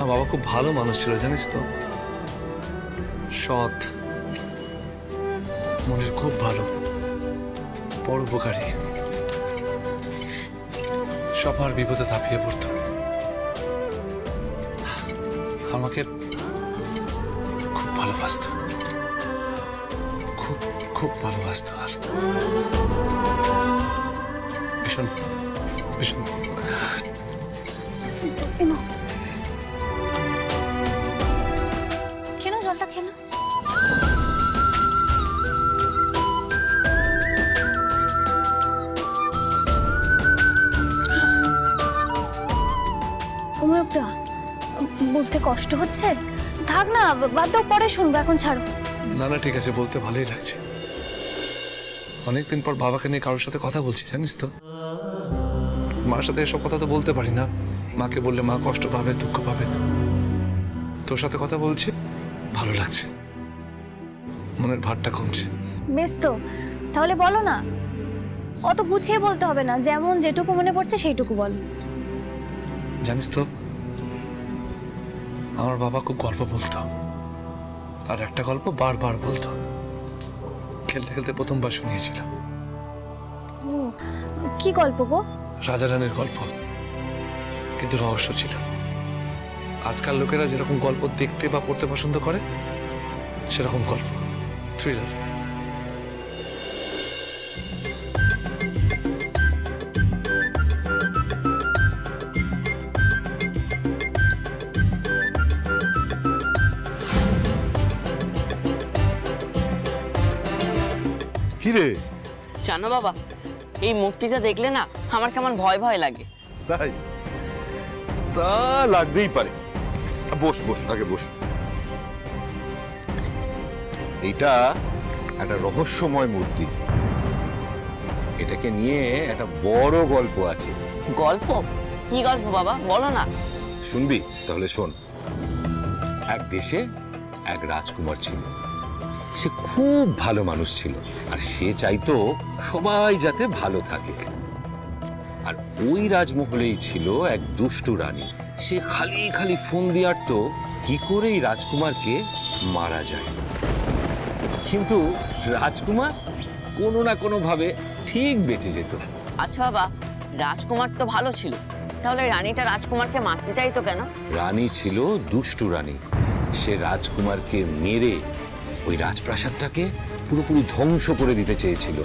আমার বাবা খুব ভালো মানুষ ছিল, জানিস তো। সৎ। মনের খুব ভালো। পরোপকারী সবার বিপদে ধাপিয়ে পড়তো। আমাকে খুব ভালোবাসতো। খুব খুব ভালোবাসতো আর। ভীষণ ভীষণ। বলতে কষ্ট হচ্ছে? থাক না, বাদ দাও, পরে শুনব, এখন ছাড়ো। না না, ঠিক আছে, বলতে ভালোই লাগছে। অনেকদিন পর বাবাকে নিয়ে কারোর সাথে কথা বলছি, জানিস তো? মার সাথে এসব কথা তো বলতে পারি না। মাকে বললে মা কষ্ট পাবে, দুঃখ পাবে। তোর সাথে কথা বলছি? ভালো লাগছে। মনের ভারটা কমছে। বেশ তো তাহলে বলো না। অত গুছিয়ে বলতে হবে না যেমন যেটুকু মনে পড়ছে সেইটুকু বল। জানিস তো আমার বাবা খুব গল্প বলতো। আর একটা গল্প বারবার বলতো। খেলতে খেলতে প্রথমবার শুনিয়েছিলাম। ও কি গল্প গো? রাজা রানীর গল্প। কিন্তু রহস্য ছিল। আজকাল লোকেরা যেরকম গল্প দেখতে বা পড়তে পছন্দ করে সেরকম গল্প থ্রিলার কি রে? জানো বাবা এই মূর্তিটা দেখলে না আমার কেমন ভয় ভয় লাগে। তাই? তা লাগতেই পারে। বস বস আগে বস। এইটা একটা রহস্যময় মূর্তি। এটাকে নিয়ে একটা বড় গল্প আছে। গল্প? কি গল্প বাবা? বলো না। শুনবি? তাহলে শোন। এক দেশে এক রাজকুমার ছিল। সে খুব ভালো মানুষ ছিল। আর সে চাইতো সবাই যাতে ভালো থাকে। আর ওই রাজমহলেই ছিল এক দুষ্টু রানী। সে খালি খালি ফোন দিয়ে তো কি করে এই রাজকুমারকে মারা যায়। কিন্তু রাজকুমার কোনো না কোনো ভাবে ঠিক বেঁচে যেত। আচ্ছা বাবা রাজকুমার তো ভালো ছিল। তাহলে রানীটা রাজকুমারকে মারতে চাইতো কেন? রানী ছিল দুষ্টু রানী। সে রাজকুমারকে মেরে ওই রাজপ্রাসাদটাকে পুরোপুরি ধ্বংস করে দিতে চেয়েছিল।